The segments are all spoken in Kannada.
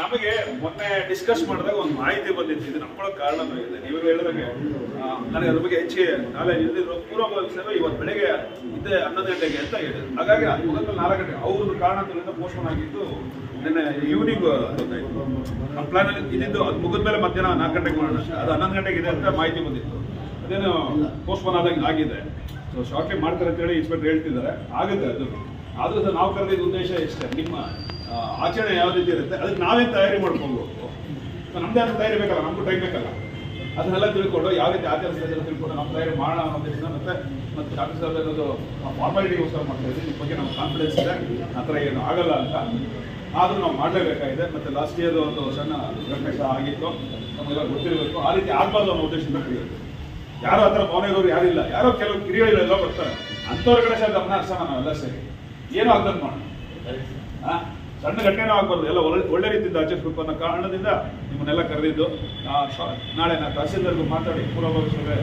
ನಮಗೆ ಮೊನ್ನೆ ಡಿಸ್ಕಸ್ ಮಾಡಿದಾಗ ಒಂದು ಮಾಹಿತಿ ಬಂದಿತ್ತು. ಇದು ನಮ್ಕೊಳ್ಳೋ ಕಾರಣ ನೀವು ಹೇಳಿದಂಗೆ ನನಗೆ ಅದ್ರ ಬಗ್ಗೆ ಹೆಚ್ಚಿಗೆ ನಾಲೆಜ್ ಪೂರ್ವ ಪೂರ್ವಭಾವಿಸಿದಾಗ ಇವತ್ತು ಬೆಳಗ್ಗೆ ಇದ್ದೆ ಹನ್ನೊಂದು ಗಂಟೆಗೆ ಅಂತ ಹೇಳಿದ್ರು. ಹಾಗಾಗಿ ಮುಗದಲ್ಲಿ ನಾಲ್ಕು ಗಂಟೆ, ಅವ್ರದ್ದು ಕಾರಣದಿಂದ ಪೋಸ್ಟ್ಪೋನ್ ಆಗಿದ್ದು ನಿನ್ನೆ ಈವ್ನಿಂಗ್ ಗೊತ್ತಾಯ್ತು. ನಮ್ಮ ಪ್ಲಾನ್ ಇದ್ದಿದ್ದು ಅದು ಮುಗಿದ ಮೇಲೆ ಮಧ್ಯಾಹ್ನ ನಾಲ್ಕು ಗಂಟೆಗೆ ಮಾಡೋಣ. ಅದು ಹನ್ನೊಂದು ಗಂಟೆಗೆ ಇದೆ ಅಂತ ಮಾಹಿತಿ ಬಂದಿತ್ತು. ಅದೇನು ಪೋಸ್ಟ್ಪೋನ್ ಆದಂಗೆ ಆಗಿದೆ. ಸೊ ಶಾರ್ಟ್ಲಿ ಮಾಡ್ತಾರೆ ಅಂತೇಳಿ ಇನ್ಸ್ಪೆಕ್ಟರ್ ಹೇಳ್ತಿದ್ದಾರೆ. ಆಗುತ್ತೆ ಅದು. ಆದ್ರೂ ಸಹ ನಾವು ಕರೆದಿದ್ದ ಉದ್ದೇಶ ಇಷ್ಟೇ ನಿಮ್ಮ ಆಚರಣೆ ಯಾವ ರೀತಿ ಇರುತ್ತೆ? ಅದಕ್ಕೆ ನಾವೇ ತಯಾರಿ ಮಾಡ್ಕೊಬೇಕು ನಮ್ದೇ ಆದ ತಯಾರಿ ಬೇಕಲ್ಲ, ನಮಗೂ ಟೈಮ್ ಬೇಕಲ್ಲ. ಅದನ್ನೆಲ್ಲ ತಿಳ್ಕೊಂಡು ಯಾವ ರೀತಿ ಆಚರಿಸ್ತಾರೆ ತಿಳ್ಕೊಂಡು ನಮ್ಮ ತಯಾರಿ ಮಾಡೋಣ ಅನ್ನೋ ಮತ್ತೆ ಮತ್ತೆ ಡಾಕ್ಟರ್ ಸಾಹೇಬ್ ಅನ್ನೋದು ಫಾರ್ಮಾಲಿಟಿಗೋಸ್ಕರ ಮಾಡ್ತಾ ಇದ್ದೀವಿ. ಬಗ್ಗೆ ನಮ್ಮ ಕಾನ್ಫಿಡೆನ್ಸ್ ಇದೆ. ಆ ಥರ ಏನು ಆಗಲ್ಲ ಅಂತ. ಆದರೂ ನಾವು ಮಾಡಲೇಬೇಕಾಗಿದೆ. ಮತ್ತೆ ಲಾಸ್ಟ್ ಇಯರ್ ಒಂದು ಸಣ್ಣ ಘಟನೆ ಸಹ ಆಗಿತ್ತು. ನಮಗೆಲ್ಲ ಗೊತ್ತಿರಬೇಕು. ಆ ರೀತಿ ಆಗಬಾರ್ದು ಅನ್ನೋ ಉದ್ದೇಶದಿಂದ ಕರೆಯೋದು ಯಾರೋ ಆ ಥರ ಭಾವನೆ ಇರೋರು ಯಾರಿಲ್ಲ ಯಾರೋ ಕೆಲವು ಕಿರಿಯರೆಲ್ಲ ಬರ್ತಾರೆ. ಅಂಥವ್ರ ಕಡೆ ಸಹ ಗಮನ ಹರಿಸೋಣ ನಾವೆಲ್ಲ ಸೇರಿ. ಏನೋ ಆಗ್ದಂಗೆ ಮಾಡೋಣ ಆ? ಸಣ್ಣ ಘಟನೆನೂ ಆಗ್ಬಾರ್ದು. ಎಲ್ಲ ಒಳ್ಳೆ ರೀತಿಯಿಂದ ಆಚರಿಸಬೇಕು ಅನ್ನೋ ಕಾರಣದಿಂದ ನಿಮ್ಮನ್ನೆಲ್ಲ ಕರೆದಿದ್ದು. ನಾಳೆ ನಾನು ತಹಸೀಲ್ದಾರ್ಗೂ ಮಾತಾಡಿ ಪೂರ್ವಭಾವಿಸಿದ್ರೆ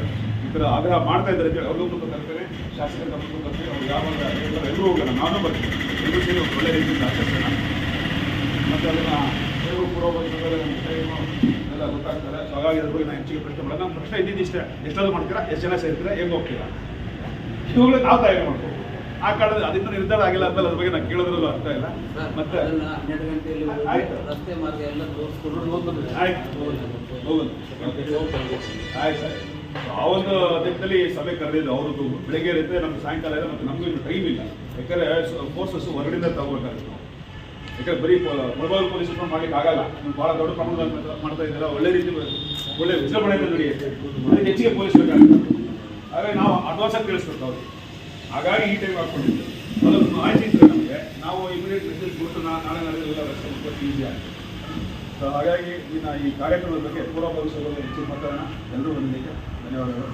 ಈ ಥರ ಆಗ್ರಹ ಮಾಡ್ತಾ ಇದ್ದಾರೆ ಅಂತೇಳಿ ಅವ್ರಿಗೂ ಕೂಡ ಕರ್ತೇನೆ ಶಾಸಕರ ಗಮನಕ್ಕೂ ಕರ್ತೇನೆ ಅವ್ರು ಯಾವಾಗ ಎಲ್ಲರೂ ಹೋಗೋಣ. ನಾನು ಬರ್ತೀನಿ. ಎಲ್ಲರೂ ಸೇರಿ ಒಳ್ಳೆ ರೀತಿಯಿಂದ ಆಚರಿಸೋಣ. ಮತ್ತು ಅದನ್ನು ಎಲ್ಲರೂ ನಮ್ಮ ಟೈಮು ಎಲ್ಲ ಗೊತ್ತಾಗ್ತಾರೆ. ಸೊ ಹಾಗಾಗಿ ಅದ್ರ ಬಗ್ಗೆ ನಾನು ಹೆಚ್ಚಿಗೆ ಪ್ರಶ್ನೆ ಮಾಡೋಣ. ನಾನು ಪ್ರಶ್ನೆ ಇದ್ದಿದ್ದಿಷ್ಟೇ. ಎಷ್ಟಾದ್ರು ಮಾಡ್ತೀರಾ? ಎಷ್ಟು ಜನ ಸೇರ್ತೀರಾ? ಹೆಂಗೆ ಹೋಗ್ತೀರಾ? ಇವುಗಳು ನಾವು ತಯಾರಿ ಮಾಡ್ಬೋದು. ಆ ಕಾಲದ ಅದಿನ್ನೂ ನಿರ್ಧಾರ ಆಗಿಲ್ಲ ಅಂತಲ್ಲ ಅದ್ರ ಬಗ್ಗೆ ನಾನು ಕೇಳೋದ್ರಲ್ಲೂ ಅರ್ಥ ಇಲ್ಲ. ಮತ್ತೆ ಹನ್ನೆರಡು ಗಂಟೆಯಲ್ಲಿ ಆಯ್ತು. ರಸ್ತೆ ಮಾರ್ಗ ಎಲ್ಲ ಆಯ್ತು. ಹೋಗೋದು ಆಯ್ತು ಆ ಒಂದು ದಿನದಲ್ಲಿ ಸಭೆ ಕರೆದಿದ್ದು ಅವ್ರದ್ದು. ಬೆಳಗ್ಗೆ ಇರುತ್ತೆ ನಮ್ಗೆ ಸಾಯಂಕಾಲ ಇದೆ ಮತ್ತೆ ನಮಗೂ ಇನ್ನು ಟೈಮ್ ಇಲ್ಲ. ಯಾಕಂದ್ರೆ ಫೋರ್ಸಸ್ ಹೊರಗಡೆಯಿಂದ ತಗೋಬೇಕಾಗುತ್ತೆ. ಯಾಕಂದ್ರೆ ಬರೀ ಮೊಬೈಲ್ ಪೊಲೀಸ್ ಮಾಡ್ಲಿಕ್ಕೆ ಆಗಲ್ಲ. ನೀವು ಭಾಳ ದೊಡ್ಡ ಪ್ರಮಾಣದಲ್ಲಿ ಮಾತ್ರ ಮಾಡ್ತಾ ಇದ್ದೀರಾ. ಒಳ್ಳೆ ರೀತಿ ಒಳ್ಳೆ ವಿಜೃಂಭಣೆಯಿಂದ ನಡೆಯುತ್ತೆ ಹೆಚ್ಚಿಗೆ ಪೊಲೀಸ್ ಬೇಕಾಗುತ್ತೆ. ಹಾಗಾಗಿ ನಾವು ಅಡ್ವಾನ್ಸ್ ಆಗಿ ತಿಳಿಸ್ಬೇಕು ಅವ್ರಿಗೆ. ಹಾಗಾಗಿ ಈ ಟೈಮ್ ಹಾಕೊಂಡಿದ್ದು ಅದನ್ನು ಇದ್ರೆ ನಮಗೆ ನಾವು ಇಮಿಡಿಯೇಟ್ ಮೆಸೇಜ್ ಕೊಟ್ಟು ನಾಳೆ ನಾಳೆ ಎಲ್ಲ ವ್ಯವಸ್ಥೆ ಮಾಡ್ಕೊಂಡು ಈಸಿ ಆಗ್ತದೆ ಸೊ ಹಾಗಾಗಿ ಇನ್ನು ಈ ಕಾರ್ಯಕ್ರಮದ ಬಗ್ಗೆ ಪೂರ್ವ ಭವಿಷ್ಯದಲ್ಲಿ ಹೆಚ್ಚಿನ ಮಾತಾಡೋಣ. ಎಲ್ಲರೂ ಬಂದಿದ್ದಕ್ಕೆ ಧನ್ಯವಾದಗಳು.